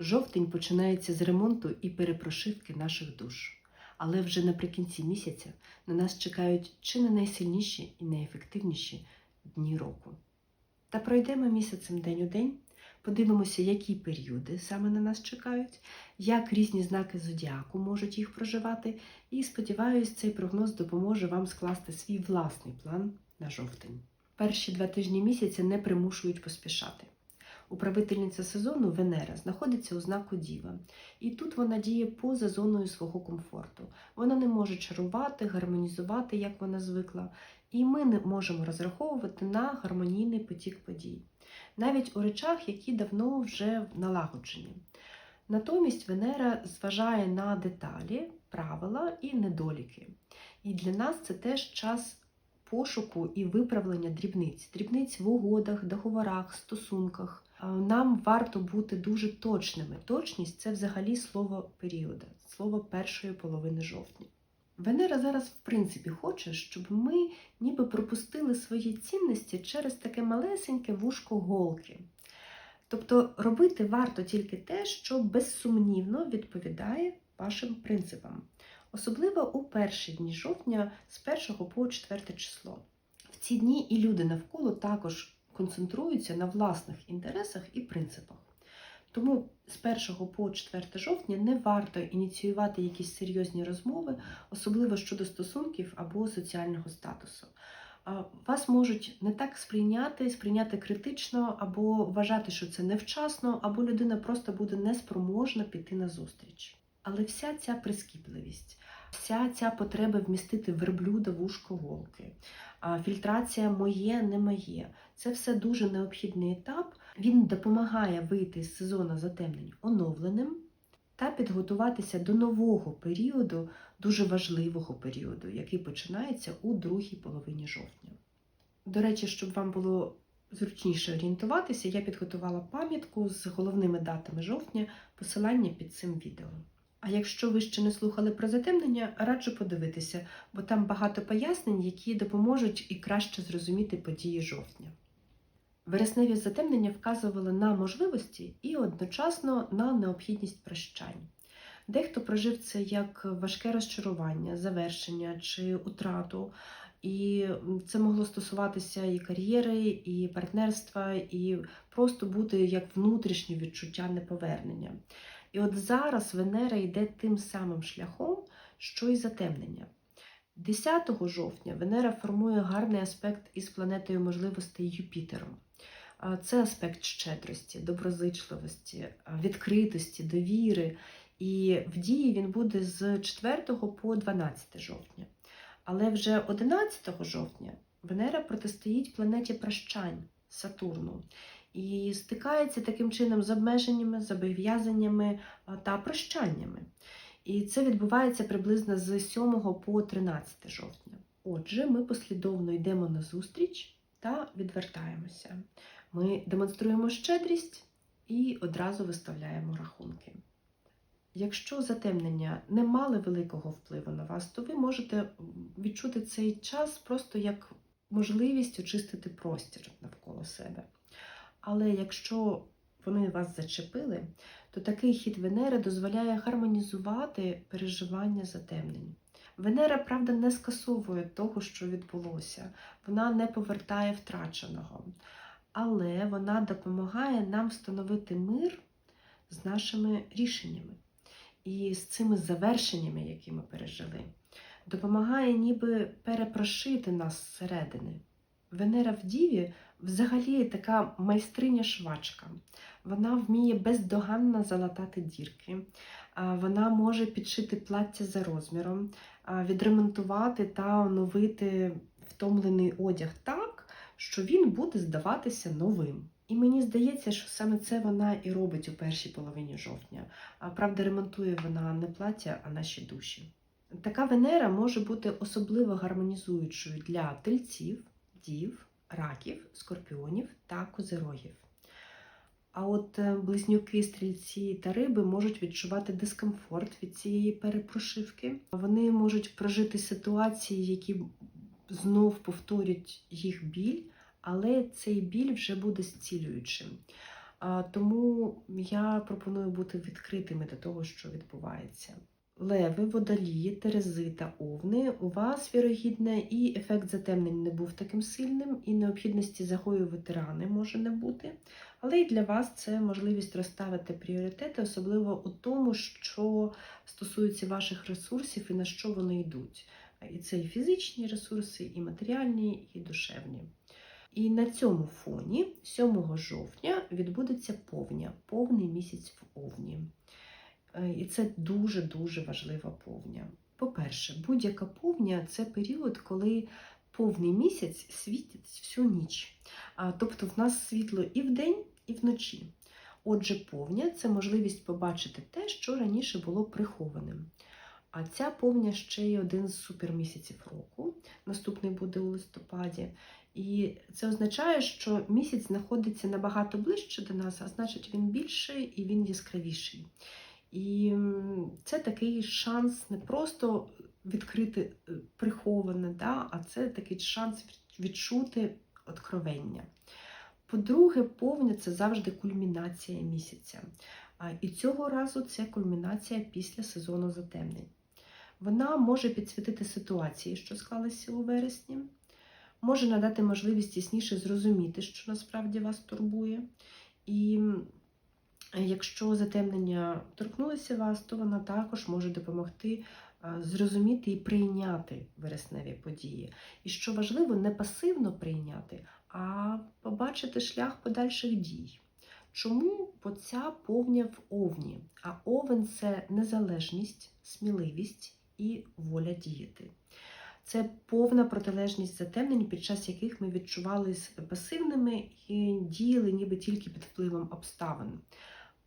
Жовтень починається з ремонту і перепрошивки наших душ. Але вже наприкінці місяця на нас чекають чи не найсильніші і найефективніші дні року. Та пройдемо місяцем день у день, подивимося, які періоди саме на нас чекають, як різні знаки зодіаку можуть їх проживати, і сподіваюсь, цей прогноз допоможе вам скласти свій власний план на жовтень. Перші два тижні місяця не примушують поспішати. Управительниця сезону Венера знаходиться у знаку Діва, і тут вона діє поза зоною свого комфорту. Вона не може чарувати, гармонізувати, як вона звикла, і ми не можемо розраховувати на гармонійний потік подій, навіть у речах, які давно вже налагоджені. Натомість Венера зважає на деталі, правила і недоліки. І для нас це теж час пошуку і виправлення дрібниць, дрібниць в угодах, договорах, стосунках. А Нам варто бути дуже точними. Точність це взагалі слово періода, слово першої половини жовтня. Венера зараз, в принципі, хоче, щоб ми ніби пропустили свої цінності через таке малесеньке вушко голки. Тобто робити варто тільки те, що безсумнівно відповідає вашим принципам, особливо у перші дні жовтня з 1 по 4 число. В ці дні і люди навколо також концентруються на власних інтересах і принципах. Тому з 1 по 4 жовтня не варто ініціювати якісь серйозні розмови, особливо щодо стосунків або соціального статусу. Вас можуть не так сприйняти, сприйняти критично, або вважати, що це невчасно, або людина просто буде неспроможна піти на зустріч. Але вся ця прискіпливість, вся ця потреба вмістити верблюда в ушко голки, фільтрація моє, не моє це все дуже необхідний етап. Він допомагає вийти з сезону затемнень оновленим та підготуватися до нового періоду, дуже важливого періоду, який починається у другій половині жовтня. До речі, щоб вам було зручніше орієнтуватися, я підготувала пам'ятку з головними датами жовтня, посилання під цим відео. А якщо ви ще не слухали про затемнення, раджу подивитися, бо там багато пояснень, які допоможуть і краще зрозуміти події жовтня. Вересневі затемнення вказували на можливості і одночасно на необхідність прощань. Дехто прожив це як важке розчарування, завершення чи утрату, і це могло стосуватися і кар'єри, і партнерства, і просто бути як внутрішнє відчуття неповернення. І от зараз Венера йде тим самим шляхом, що й затемнення. 10 жовтня Венера формує гарний аспект із планетою можливостей Юпітером. Це аспект щедрості, доброзичливості, відкритості, довіри. І в дії він буде з 4 по 12 жовтня. Але вже 11 жовтня Венера протистоїть планеті прощань Сатурну і стикається таким чином з обмеженнями, зобов'язаннями та прощаннями. І це відбувається приблизно з 7 по 13 жовтня. Отже, ми послідовно йдемо на зустріч та відвертаємося. Ми демонструємо щедрість і одразу виставляємо рахунки. Якщо затемнення не мали великого впливу на вас, то ви можете відчути цей час просто як можливість очистити простір навколо себе. Але якщо вони вас зачепили, то такий хід Венери дозволяє гармонізувати переживання затемнень. Венера, правда, не скасовує того, що відбулося, вона не повертає втраченого, але вона допомагає нам встановити мир з нашими рішеннями і з цими завершеннями, які ми пережили. Допомагає ніби перепрошити нас зсередини. Венера в Діві взагалі така майстриня швачка. Вона вміє бездоганно залатати дірки, вона може підшити плаття за розміром, відремонтувати та оновити втомлений одяг так, що він буде здаватися новим. І мені здається, що саме це вона і робить у першій половині жовтня. Правда, ремонтує вона не плаття, а наші душі. Така Венера може бути особливо гармонізуючою для тельців, дів, раків, скорпіонів та козирогів. А от е, близнюки, стрільці та риби можуть відчувати дискомфорт від цієї перепрошивки. Вони можуть прожити ситуації, які знов повторять їх біль, але цей біль вже буде зцілюючим. Тому я пропоную бути відкритими до того, що відбувається. Леви, водолії, терези та овни. У вас, вірогідне, і ефект затемнень не був таким сильним, і необхідності загоювати рани може не бути. Але і для вас це можливість розставити пріоритети, особливо у тому, що стосується ваших ресурсів і на що вони йдуть. І це і фізичні ресурси, і матеріальні, і душевні. І на цьому фоні 7 жовтня відбудеться повня, повний місяць в Овні. Е, І це дуже-дуже важлива повня. По-перше, будь-яка повня це період, коли повний місяць світить всю ніч. Тобто в нас світло і вдень, і вночі. Отже, повня це можливість побачити те, що раніше було прихованим. А ця повня ще й один з супермісяців року. Наступний буде у листопаді. І це означає, що місяць знаходиться набагато ближче до нас, а значить він більший і він яскравіший. І це такий шанс не просто відкрити е, приховане, да, а це такий шанс відчути откровення. По-друге, повня це завжди кульмінація місяця. І цього разу це кульмінація після сезону затемнень. Вона може підсвітити ситуації, що склалися у вересні, може надати можливість ясніше зрозуміти, що насправді вас турбує. І якщо затемнення торкнулося вас, то вона також може допомогти зрозуміти і прийняти вересневі події. І що важливо, не пасивно прийняти, а побачити шлях подальших дій. Чому? Бо ця повня в овні, а овен це незалежність, сміливість і воля діяти. Це повна протилежність затемнень, під час яких ми відчували себе пасивними і діяли ніби тільки під впливом обставин.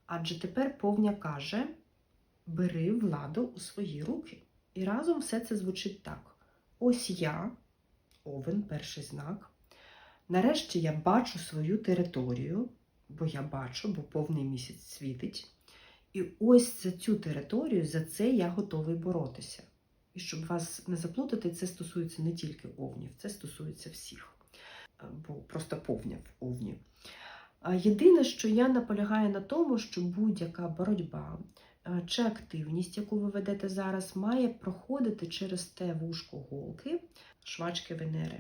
Адже тепер повня каже: бери владу у свої руки. І разом все це звучить так: ось я, овен, перший знак. Нарешті я бачу свою територію, бо я бачу, бо повний місяць світить. І ось за цю територію, за це я готовий боротися. І щоб вас не заплутати, це стосується не тільки овнів, це стосується всіх, бо просто повня в овні. А Єдине, що я наполягаю на тому, що будь-яка боротьба е, чи активність, яку ви ведете зараз, має проходити через те вушко голки, швачки Венери,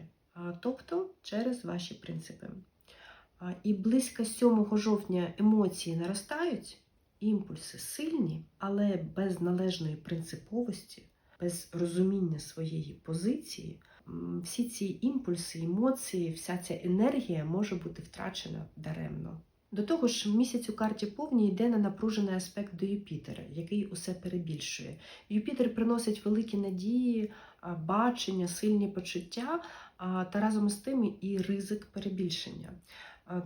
тобто через ваші принципи. І близько 7 жовтня емоції наростають, імпульси сильні, але без належної принциповості, без розуміння своєї позиції, всі ці імпульси, емоції, вся ця енергія може бути втрачена даремно. До того ж, місяць у карті повні йде на напружений аспект до Юпітера, який усе перебільшує. Юпітер приносить великі надії, бачення, сильні почуття, та разом з тим і ризик перебільшення.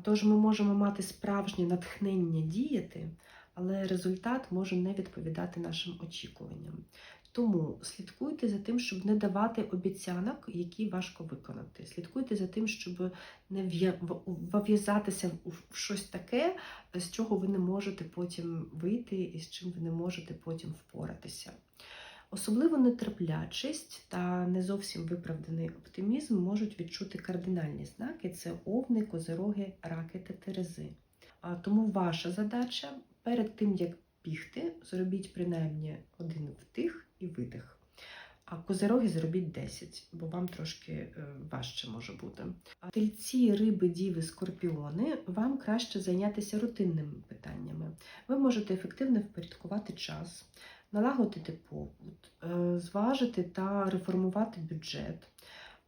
Тож ми можемо мати справжнє натхнення діяти, але результат може не відповідати нашим очікуванням. Тому слідкуйте за тим, щоб не давати обіцянок, які важко виконати. Слідкуйте за тим, щоб не в'я- в- щось таке, з чого ви не можете потім вийти і з чим ви не можете потім впоратися. Особливо нетерплячість та не зовсім виправданий оптимізм можуть відчути кардинальні знаки: це овни, козироги, раки та терези. Тому ваша задача перед тим, як бігти, зробіть принаймні один вдих і видих. А козироги зробіть 10, бо вам трошки е, важче може бути. А тельці, риби, діви, скорпіони вам краще зайнятися рутинними питаннями. Ви можете ефективно впорядкувати час, налагодити побут, е, зважити та реформувати бюджет.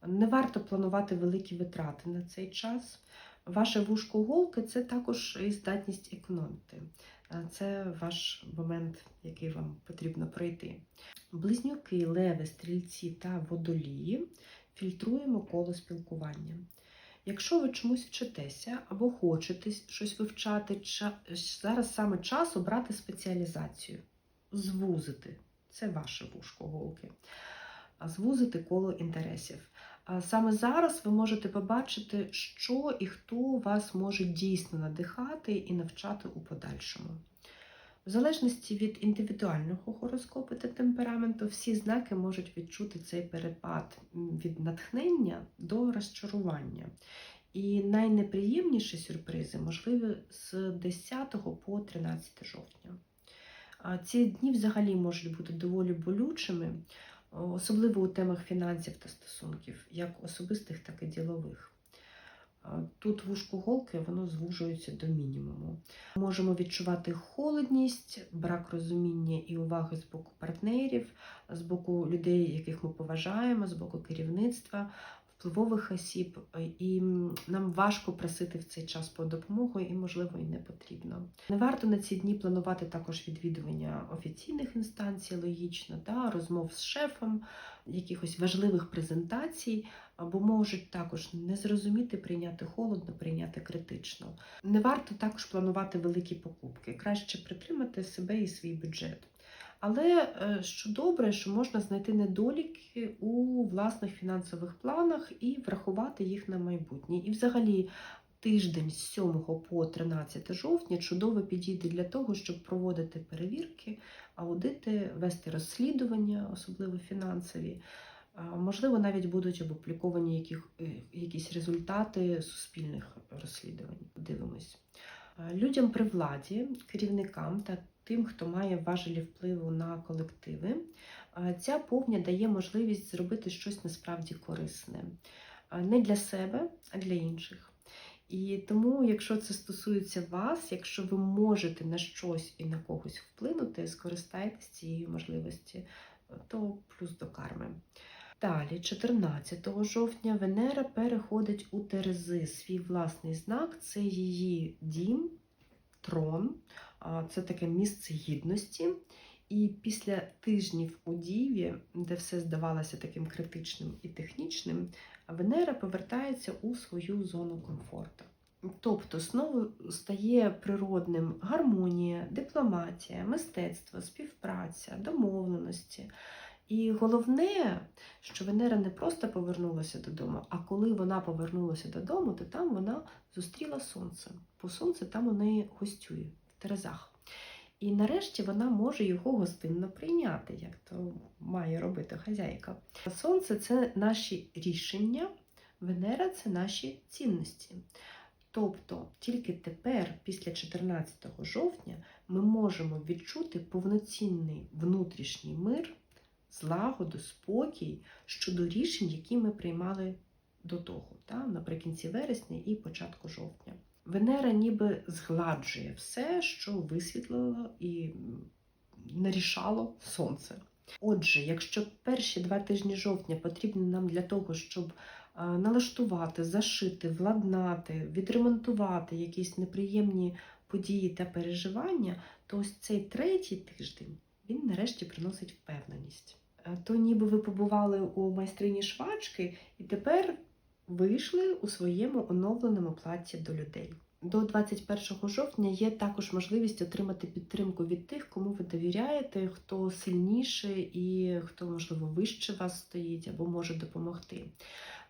Не варто планувати великі витрати на цей час. Ваше вушко голки це також і здатність економити. Е, Це ваш момент, який вам потрібно пройти. Близнюки, леви, стрільці та водолії фільтруємо коло спілкування. Якщо ви чомусь вчитеся або хочете щось вивчати, зараз саме час обрати спеціалізацію, звузити це ваше вушко голки, звузити коло інтересів. Саме зараз ви можете побачити, що і хто вас може дійсно надихати і навчати у подальшому. В залежності від індивідуального хороскопу та темпераменту, всі знаки можуть відчути цей перепад від натхнення до розчарування. І найнеприємніші сюрпризи можливі з 10 по 13 жовтня. Ці дні взагалі можуть бути доволі болючими, особливо у темах фінансів та стосунків, як особистих, так і ділових. Тут вушко голки воно звужується до мінімуму. Можемо відчувати холодність, брак розуміння і уваги з боку партнерів, з боку людей, яких ми поважаємо, з боку керівництва, впливових осіб, і нам важко просити в цей час по допомогу, і, можливо, і не потрібно. Не варто на ці дні планувати також відвідування офіційних інстанцій, логічно, да, розмов з шефом, якихось важливих презентацій, або можуть також не зрозуміти, прийняти холодно, прийняти критично. Не варто також планувати великі покупки, краще притримати себе і свій бюджет. Але е, що добре, що можна знайти недоліки у власних фінансових планах і врахувати їх на майбутнє. І взагалі тиждень з 7 по 13 жовтня чудово підійде для того, щоб проводити перевірки, аудити, вести розслідування, особливо фінансові. Можливо, навіть будуть опубліковані е, якісь результати суспільних розслідувань. Дивимось. Людям при владі, керівникам та тим, хто має важелі впливу на колективи, ця повня дає можливість зробити щось насправді корисне. Не для себе, а для інших. І тому, якщо це стосується вас, якщо ви можете на щось і на когось вплинути, скористайтесь цією можливості, е, то плюс до карми. Далі, 14 жовтня, Венера переходить у Терези свій власний знак, це її дім, трон, це таке місце гідності. І після тижнів у Діві, де все здавалося таким критичним і технічним, Венера повертається у свою зону комфорту. Тобто знову стає природним гармонія, дипломатія, мистецтво, співпраця, домовленості. І головне, що Венера не просто повернулася додому, а коли вона повернулася додому, то там вона зустріла сонце. Бо сонце там у неї гостює Терезах. І нарешті вона може його гостинно прийняти, як то має робити хазяйка. Сонце це наші рішення, Венера це наші цінності. Тобто тільки тепер, після 14 жовтня, ми можемо відчути повноцінний внутрішній мир, злагоду, спокій щодо рішень, які ми приймали до того, та, наприкінці вересня і початку жовтня. Венера ніби згладжує все, що висвітлило і нарішало сонце. Отже, якщо перші два тижні жовтня потрібні нам для того, щоб налаштувати, зашити, владнати, відремонтувати якісь неприємні події та переживання, то ось цей третій тиждень він нарешті приносить впевненість. Е, То ніби ви побували у майстрині швачки і тепер вийшли у своєму оновленому платі до людей. До 21 жовтня є також можливість отримати підтримку від тих, кому ви довіряєте, хто сильніше і хто, можливо, вище вас стоїть або може допомогти.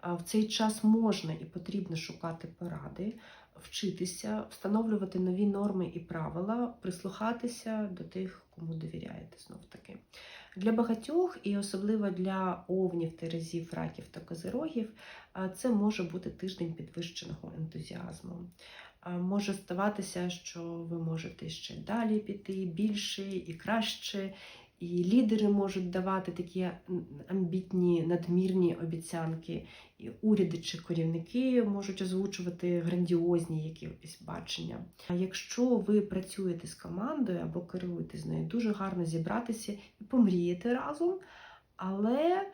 В цей час можна і потрібно шукати поради, вчитися, встановлювати нові норми і правила, прислухатися до тих, кому довіряєте знов таки. Для багатьох, і особливо для овнів, терезів, раків та козирогів, це може бути тиждень підвищеного ентузіазму. Може ставатися, що ви можете ще далі піти, більше і краще, і лідери можуть давати такі амбітні, надмірні обіцянки, і уряди чи керівники можуть озвучувати грандіозні якісь бачення. А якщо ви працюєте з командою або керуєте з нею, дуже гарно зібратися і помріяти разом, але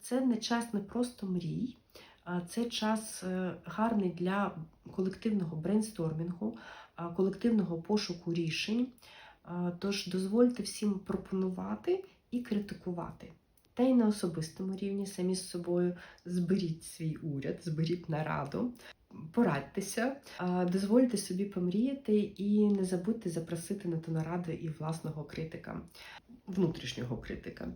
це не час не просто мрій. а Це час е, гарний для колективного брейнстормінгу, колективного пошуку рішень. Тож дозвольте всім пропонувати і критикувати. Та й на особистому рівні самі з собою зберіть свій уряд, зберіть нараду, порадьтеся, дозвольте собі помріяти і не забудьте запросити на ту нараду і власного критика, внутрішнього критика.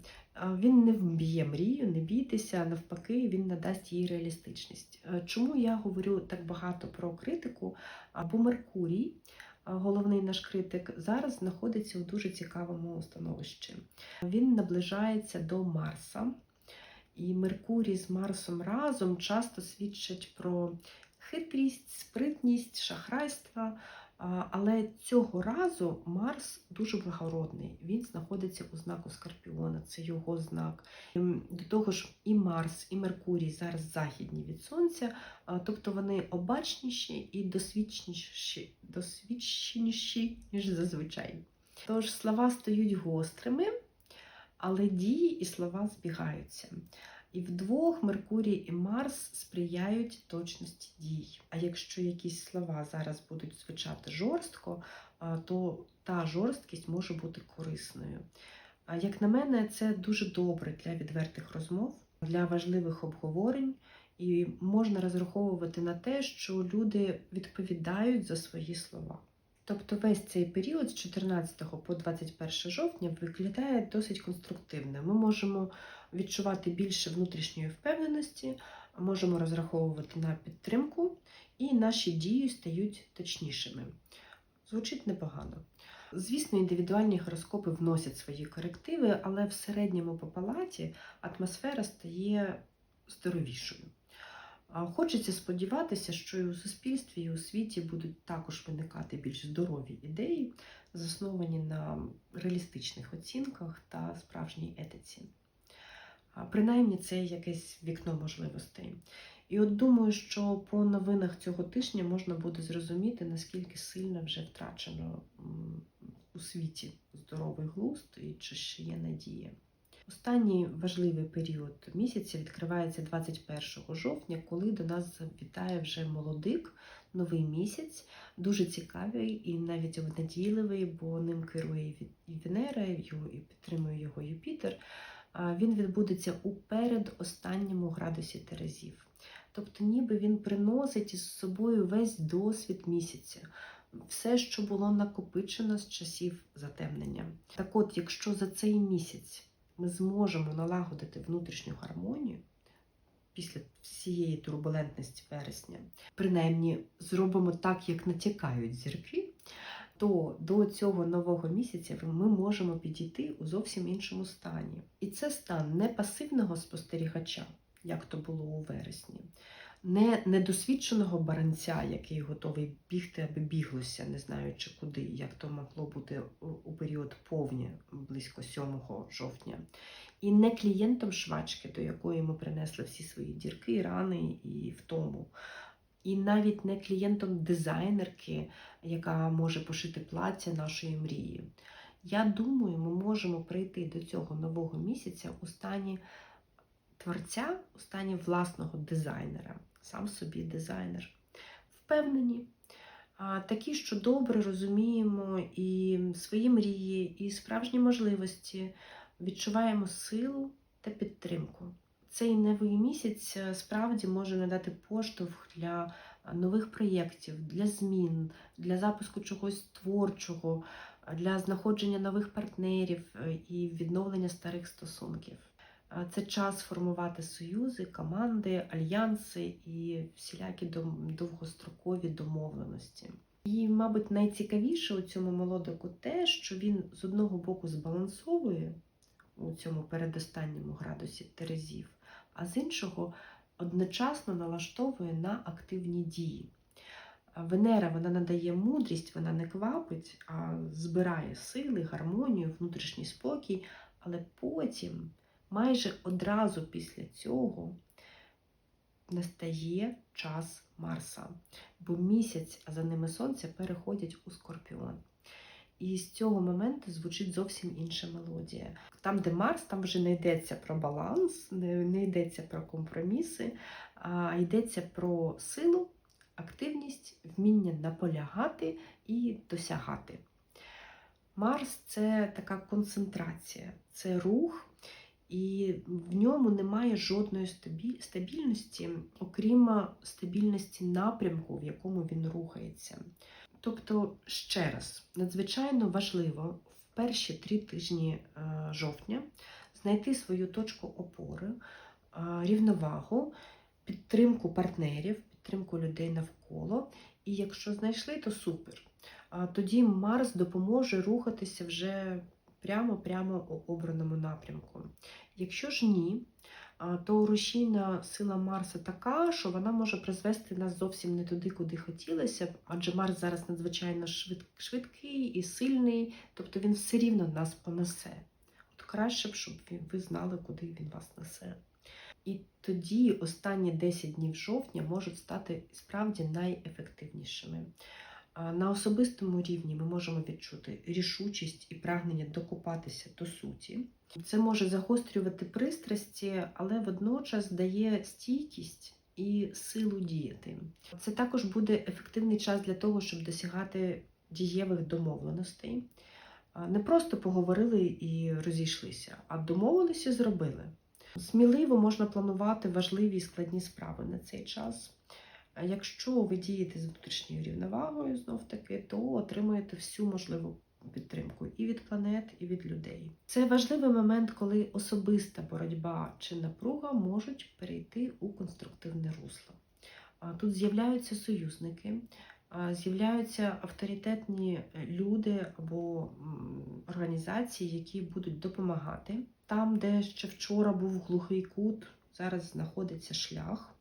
Він не вб'є мрію, не бійтеся, навпаки, він надасть їй реалістичність. Е, Чому я говорю так багато про критику? А, Бо Меркурій, головний наш критик, зараз знаходиться у дуже цікавому становищі. Він наближається до Марса, і Меркурій з Марсом разом часто свідчать про хитрість, спритність, шахрайства. Але цього разу Марс дуже благородний. Він знаходиться у знаку Скорпіона, це його знак. Ем, До того ж, і Марс, і Меркурій зараз західні від Сонця, тобто вони обачніші і досвідченіші, досвідченіші, ніж зазвичай. Тож слова стають гострими, але дії і слова збігаються. І вдвох Меркурій і Марс сприяють точності дій. А якщо якісь слова зараз будуть звучати жорстко, то та жорсткість може бути корисною. Як на мене, це дуже добре для відвертих розмов, для важливих обговорень, і можна розраховувати на те, що люди відповідають за свої слова. Тобто весь цей період з 14 по 21 жовтня виглядає досить конструктивно. Ми можемо відчувати більше внутрішньої впевненості, можемо розраховувати на підтримку, і наші дії стають точнішими. Звучить непогано. Звісно, індивідуальні гороскопи вносять свої корективи, але в середньому по палаті атмосфера стає здоровішою. Хочеться сподіватися, що і у суспільстві, і у світі будуть також виникати більш здорові ідеї, засновані на реалістичних оцінках та справжній етиці. Принаймні, це якесь вікно можливостей. І от думаю, що по новинах цього тижня можна буде зрозуміти, наскільки сильно вже втрачено у світі здоровий глузд і чи ще є надія. Останній важливий період місяця відкривається 21 жовтня, коли до нас завітає вже молодик, новий місяць, дуже цікавий і навіть обнадійливий, бо ним керує Венера, і підтримує його Юпітер. Він відбудеться у передостанньому градусі Терезів. Тобто, ніби він приносить із собою весь досвід місяця, все, що було накопичено з часів затемнення. Так от, якщо за цей місяць ми зможемо налагодити внутрішню гармонію після всієї турбулентності вересня, принаймні зробимо так, як натякають зірки, то до цього нового місяця ми можемо підійти у зовсім іншому стані. І це стан не пасивного спостерігача, як то було у вересні, не недосвідченого баранця, який готовий бігти, аби біглося, не знаючи куди, як то могло бути у- період повні близько 7 жовтня, і не клієнтом швачки, до якої ми принесли всі свої дірки, рани і втому. І навіть не клієнтом дизайнерки, яка може пошити плаття нашої мрії. Я думаю, ми можемо прийти до цього нового місяця у стані творця, у стані власного дизайнера, сам собі дизайнер. Впевнені, такі, що добре розуміємо і свої мрії, і справжні можливості, відчуваємо силу та підтримку. Цей новий місяць е, справді може надати поштовх для е, нових проєктів, для змін, для запуску чогось творчого, е, для знаходження нових партнерів і відновлення старих стосунків. Це час формувати союзи, команди, альянси і всілякі довгострокові домовленості. І, мабуть, найцікавіше у цьому молодику те, що він з одного боку збалансовує у цьому передостанньому градусі Терезів, а з іншого одночасно налаштовує на активні дії. Венера вона надає мудрість, вона не квапить, а збирає сили, гармонію, внутрішній спокій, але потім, майже одразу після цього, настає час Марса, бо місяць, а за ними сонце переходять у Скорпіон. І з цього моменту звучить зовсім інша мелодія. Там, де Марс, там вже не йдеться про баланс, не, не йдеться про компроміси, а йдеться про силу, активність, вміння наполягати і досягати. Марс це така концентрація, це рух, і в ньому немає жодної стабільності, окрім стабільності напрямку, в якому він рухається. Тобто, ще раз, надзвичайно важливо в перші три тижні е, жовтня знайти свою точку опори, е, рівновагу, підтримку партнерів, підтримку людей навколо. І якщо знайшли, то супер. Тоді Марс допоможе рухатися вже прямо-прямо у обраному напрямку. Якщо ж ні, то рушійна сила Марса така, що вона може призвести нас зовсім не туди, куди хотілося б, адже Марс зараз надзвичайно швид- швидкий і сильний, тобто він все рівно нас понесе. От краще б, щоб ви знали, куди він вас несе. І тоді останні 10 днів жовтня можуть стати справді найефективнішими. На особистому рівні ми можемо відчути рішучість і прагнення докопатися до суті. Це може загострювати пристрасті, але водночас дає стійкість і силу діяти. Це також буде ефективний час для того, щоб досягати дієвих домовленостей. Не просто поговорили і розійшлися, а домовилися зробили. Сміливо можна планувати важливі і складні справи на цей час. Якщо ви дієте з внутрішньою рівновагою, знов таки, то отримуєте всю можливу підтримку і від планет, і від людей. Це важливий момент, коли особиста боротьба чи напруга можуть перейти у конструктивне русло. Тут з'являються союзники, з'являються авторитетні люди або організації, які будуть допомагати. Там, де ще вчора був глухий кут, зараз знаходиться шлях.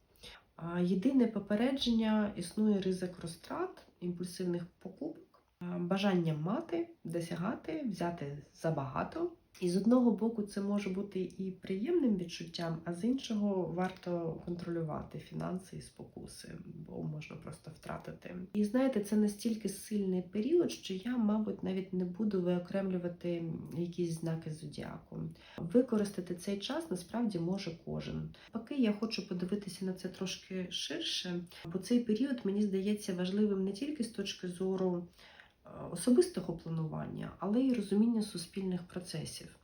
Єдине попередження існує ризик розтрат, імпульсивних покупок, бажання мати, досягати, взяти забагато. І з одного боку це може бути і приємним відчуттям, а з іншого варто контролювати фінанси і спокуси, бо можна просто втратити. І знаєте, це настільки сильний період, що я, мабуть, навіть не буду виокремлювати якісь знаки зодіаку. Використати цей час насправді може кожен. Поки я хочу подивитися на це трошки ширше, бо цей період мені здається важливим не тільки з точки зору е, особистого планування, але й розуміння суспільних процесів.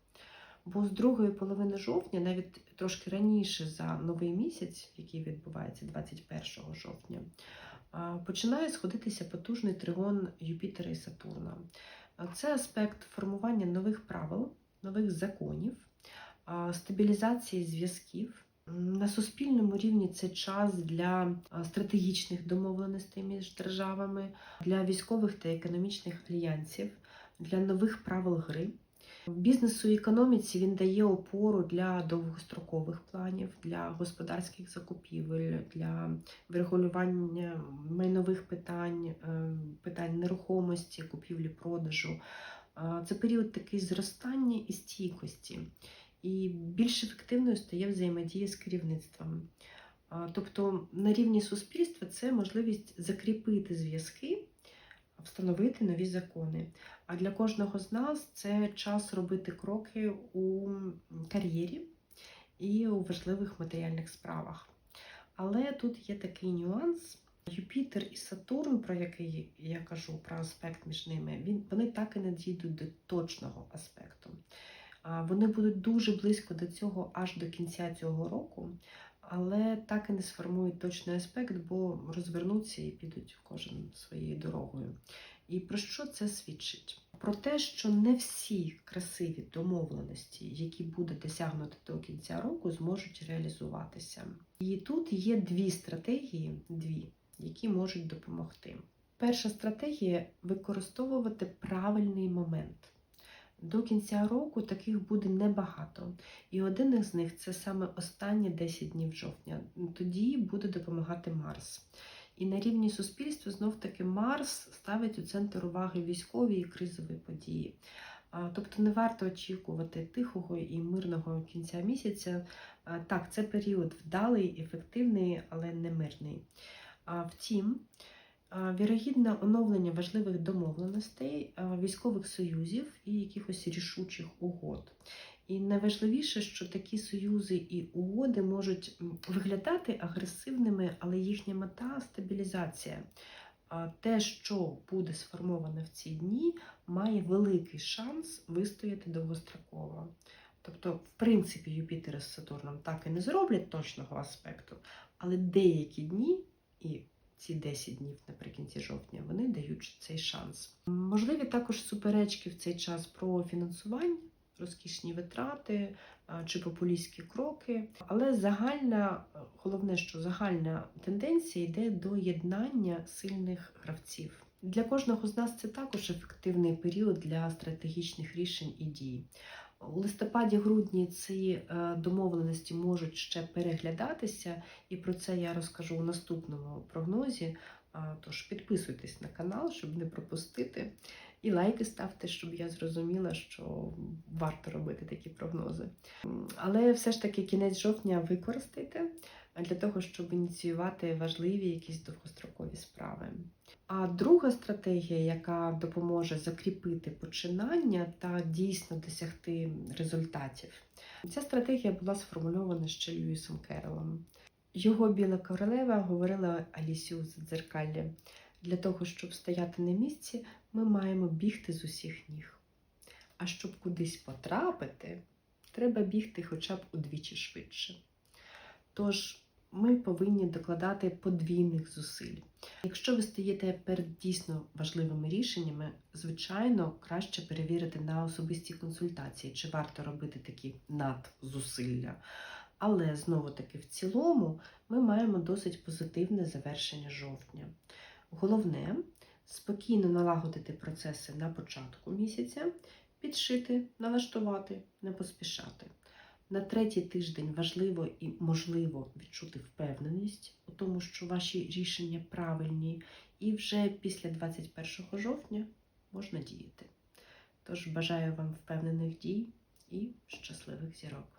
Бо з другої половини жовтня, навіть трошки раніше за новий місяць, який відбувається 21 жовтня, починає сходитися потужний тригон Юпітера і Сатурна. Це аспект формування нових правил, нових законів, стабілізації зв'язків. На суспільному рівні це час для стратегічних домовленостей між державами, для військових та економічних альянсів, для нових правил гри. Бізнесу і економіці він дає опору для довгострокових планів, для господарських закупівель, для врегулювання майнових питань, е, питань нерухомості, купівлі, продажу. Е, Це період такий зростання і стійкості. І більш ефективною стає взаємодія з керівництвом. Тобто на рівні суспільства це можливість закріпити зв'язки, встановити нові закони. А для кожного з нас це час робити кроки у кар'єрі і у важливих матеріальних справах. Але тут є такий нюанс. Юпітер і Сатурн, про який я кажу, про аспект між ними, він, вони так і не дійдуть до точного аспекту. Вони будуть дуже близько до цього аж до кінця цього року, але так і не сформують точний аспект, бо розвернуться і підуть кожен своєю дорогою. І про що це свідчить? Про те, що не всі красиві домовленості, які буде досягнути до кінця року, зможуть реалізуватися. І тут є дві стратегії, дві, які можуть допомогти. Перша стратегія використовувати правильний момент. До кінця року таких буде небагато. І один із них це саме останні 10 днів жовтня. Тоді буде допомагати Марс. І на рівні суспільства знов таки Марс ставить у центр уваги військові і кризові події. Тобто не варто очікувати тихого і мирного кінця місяця. Так, це період вдалий, ефективний, але не мирний. А, Втім, вірогідне оновлення важливих домовленостей, військових союзів і якихось рішучих угод. І найважливіше, що такі союзи і угоди можуть виглядати агресивними, але їхня мета стабілізація. Те, що буде сформоване в ці дні, має великий шанс вистояти довгостроково. Тобто, в принципі, Юпітер з Сатурном так і не зроблять точного аспекту, але деякі дні і ці 10 днів наприкінці жовтня вони дають цей шанс. Можливі також суперечки в цей час про фінансування, розкішні витрати чи популістські кроки. Але загальна, головне, що загальна тенденція йде до єднання сильних гравців. Для кожного з нас це також ефективний період для стратегічних рішень і дій. У листопаді-грудні ці е, домовленості можуть ще переглядатися, і про це я розкажу у наступному прогнозі. Тож підписуйтесь на канал, щоб не пропустити. І лайки ставте, щоб я зрозуміла, що варто робити такі прогнози. Але все ж таки кінець жовтня використайте для того, щоб ініціювати важливі якісь довгострокові справи. А друга стратегія, яка допоможе закріпити починання та дійсно досягти результатів. Ця стратегія була сформульована ще Льюісом Керолом. Його біла королева говорила Алісі у дзеркалі. Для того, щоб стояти на місці, ми маємо бігти з усіх ніг. А щоб кудись потрапити, треба бігти хоча б удвічі швидше. Тож ми повинні докладати подвійних зусиль. Якщо ви стоїте перед дійсно важливими рішеннями, звичайно, краще перевірити на особисті консультації, чи варто робити такі надзусилля. Але знову таки, в цілому, ми маємо досить позитивне завершення жовтня. Головне спокійно налагодити процеси на початку місяця, підшити, налаштувати, не поспішати. На третій тиждень важливо і можливо відчути впевненість у тому, що ваші рішення правильні, і вже після 21 жовтня можна діяти. Тож бажаю вам впевнених дій і щасливих зірок.